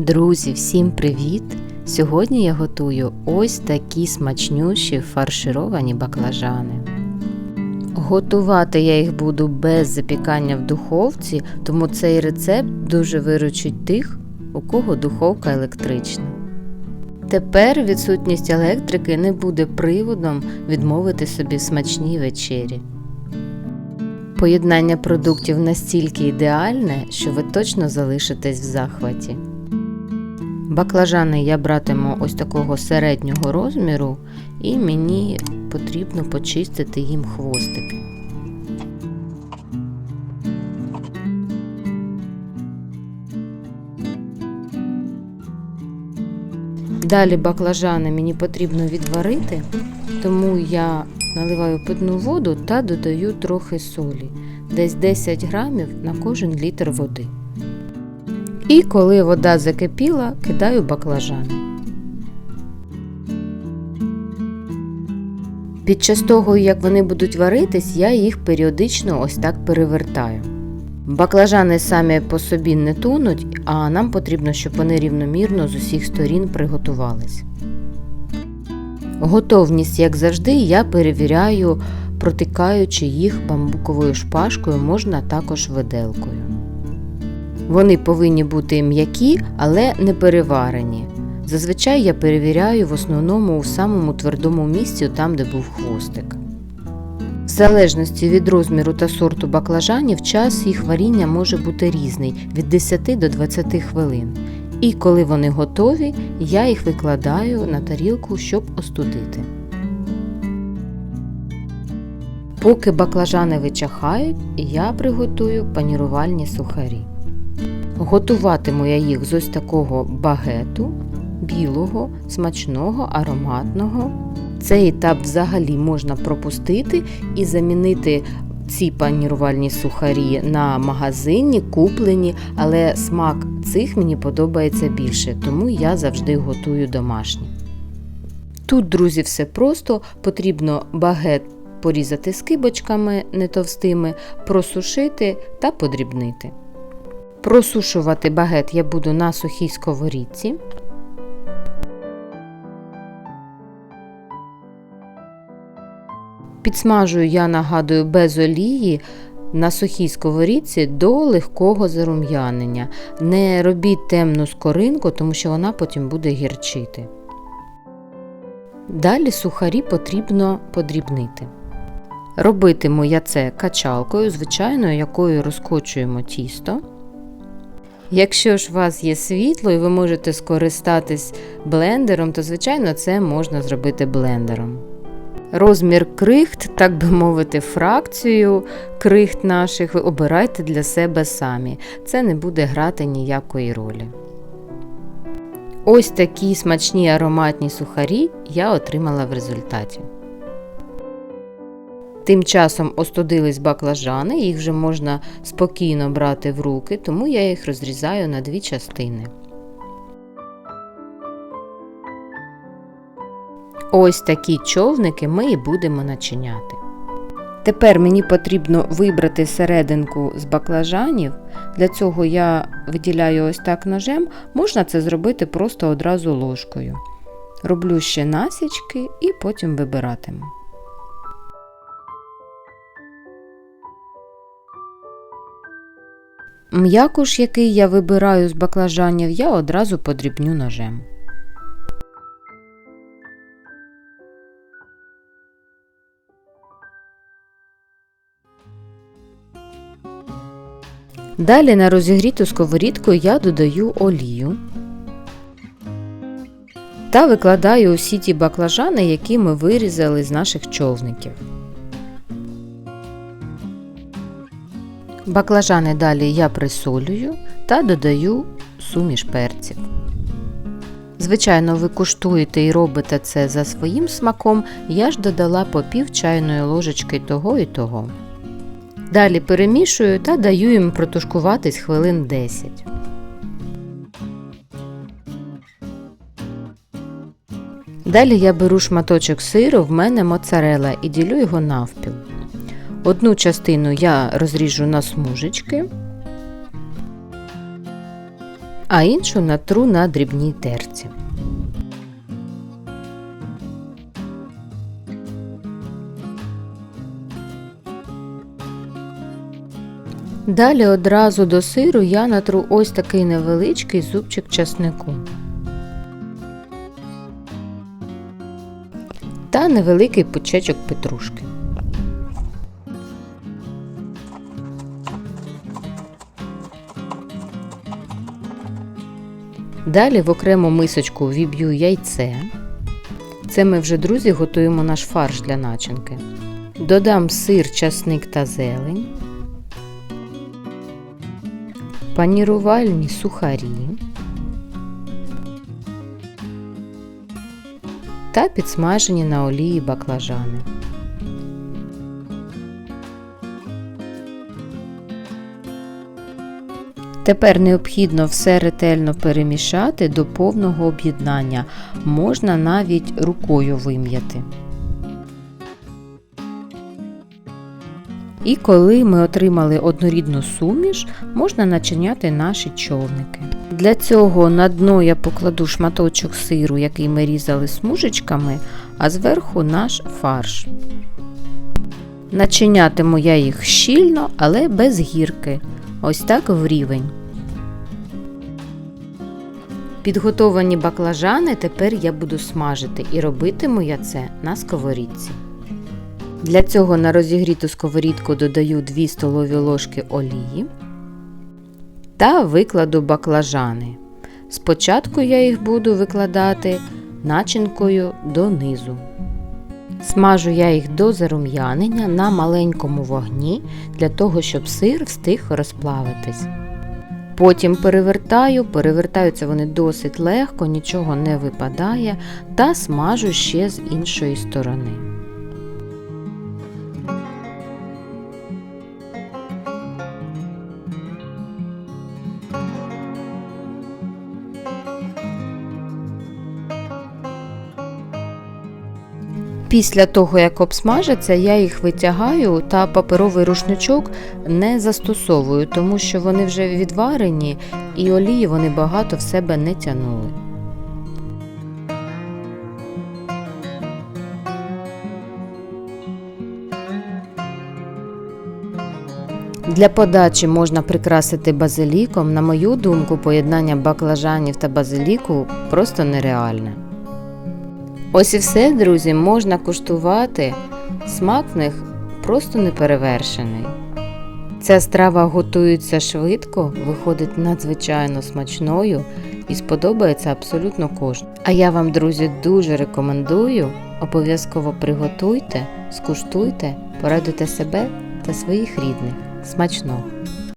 Друзі, всім привіт! Сьогодні я готую ось такі смачнющі фаршировані баклажани. Готувати я їх буду без запікання в духовці, тому цей рецепт дуже виручить тих, у кого духовка електрична. Тепер відсутність електрики не буде приводом відмовити собі в смачній вечері. Поєднання продуктів настільки ідеальне, що ви точно залишитесь в захваті. Баклажани я братиму ось такого середнього розміру, і мені потрібно почистити їм хвостики. Далі баклажани мені потрібно відварити, тому я наливаю питну воду та додаю трохи солі, десь 10 грамів на кожен літр води. І коли вода закипіла, кидаю баклажани. Під час того, як вони будуть варитись, я їх періодично ось так перевертаю. Баклажани самі по собі не тонуть, а нам потрібно, щоб вони рівномірно з усіх сторін приготувались. Готовність, як завжди, я перевіряю, протикаючи їх бамбуковою шпажкою, можна також виделкою. Вони повинні бути м'які, але не переварені. Зазвичай я перевіряю в основному у самому твердому місці, там де був хвостик. В залежності від розміру та сорту баклажанів, час їх варіння може бути різний від 10 до 20 хвилин. І коли вони готові, я їх викладаю на тарілку, щоб остудити. Поки баклажани вичахають, я приготую панірувальні сухарі. Готуватиму я їх з ось такого багету, білого, смачного, ароматного. Цей етап взагалі можна пропустити і замінити ці панірувальні сухарі на магазині, куплені, але смак цих мені подобається більше, тому я завжди готую домашні. Тут, друзі, все просто потрібно багет порізати скибочками не товстими, просушити та подрібнити. Просушувати багет я буду на сухій сковорідці. Підсмажую я нагадую без олії на сухій сковорідці до легкого зарум'янення. Не робіть темну скоринку, тому що вона потім буде гірчити. Далі сухарі потрібно подрібнити. Робитиму я це качалкою, звичайною, якою розкочуємо тісто. Якщо ж у вас є світло і ви можете скористатись блендером, то, звичайно, це можна зробити блендером. Розмір крихт, так би мовити, фракцію крихт наших ви обирайте для себе самі. Це не буде грати ніякої ролі. Ось такі смачні ароматні сухарі я отримала в результаті. Тим часом остудились баклажани, їх вже можна спокійно брати в руки, тому я їх розрізаю на дві частини. Ось такі човники ми і будемо начиняти. Тепер мені потрібно вибрати серединку з баклажанів. Для цього я виділяю ось так ножем, можна це зробити просто одразу ложкою. Роблю ще насічки і потім вибиратиму. М'якуш, який я вибираю з баклажанів, я одразу подрібню ножем. Далі на розігріту сковорідку я додаю олію та викладаю усі ті баклажани, які ми вирізали з наших човників. Баклажани далі я присолюю та додаю суміш перців. Звичайно, ви куштуєте і робите це за своїм смаком, я ж додала по пів чайної ложечки того і того. Далі перемішую та даю їм протушкуватись хвилин 10. Далі я беру шматочок сиру, в мене моцарела і ділю його навпіл. Одну частину я розріжу на смужечки, а іншу натру на дрібній терці. Далі одразу до сиру я натру ось такий невеличкий зубчик часнику. Та невеликий пучечок петрушки. Далі в окрему мисочку віб'ю яйце. Це ми вже, друзі, готуємо наш фарш для начинки. Додам сир, часник та зелень, панірувальні сухарі та підсмажені на олії баклажани. Тепер необхідно все ретельно перемішати до повного об'єднання, можна навіть рукою вим'яти. І коли ми отримали однорідну суміш, можна начиняти наші човники. Для цього на дно я покладу шматочок сиру, який ми різали смужечками, а зверху наш фарш. Начинятиму я їх щільно, але без гірки. Ось так в рівень. Підготовані баклажани тепер я буду смажити і робитиму я це на сковорідці. Для цього на розігріту сковорідку додаю 2 столові ложки олії та викладу баклажани. Спочатку я їх буду викладати начинкою донизу. Смажу я їх до зарум'янення на маленькому вогні для того, щоб сир встиг розплавитись. Потім перевертаю, перевертаються вони досить легко, нічого не випадає, та смажу ще з іншої сторони. Після того, як обсмажаться, я їх витягаю та паперовий рушничок не застосовую, тому що вони вже відварені і олії вони багато в себе не тянули. Для подачі можна прикрасити базиліком. На мою думку, поєднання баклажанів та базиліку просто нереальне. Ось і все, друзі, можна куштувати. Смак в них просто неперевершений. Ця страва готується швидко, виходить надзвичайно смачною і сподобається абсолютно кожному. А я вам, друзі, дуже рекомендую. Обов'язково приготуйте, скуштуйте, порадуйте себе та своїх рідних. Смачного!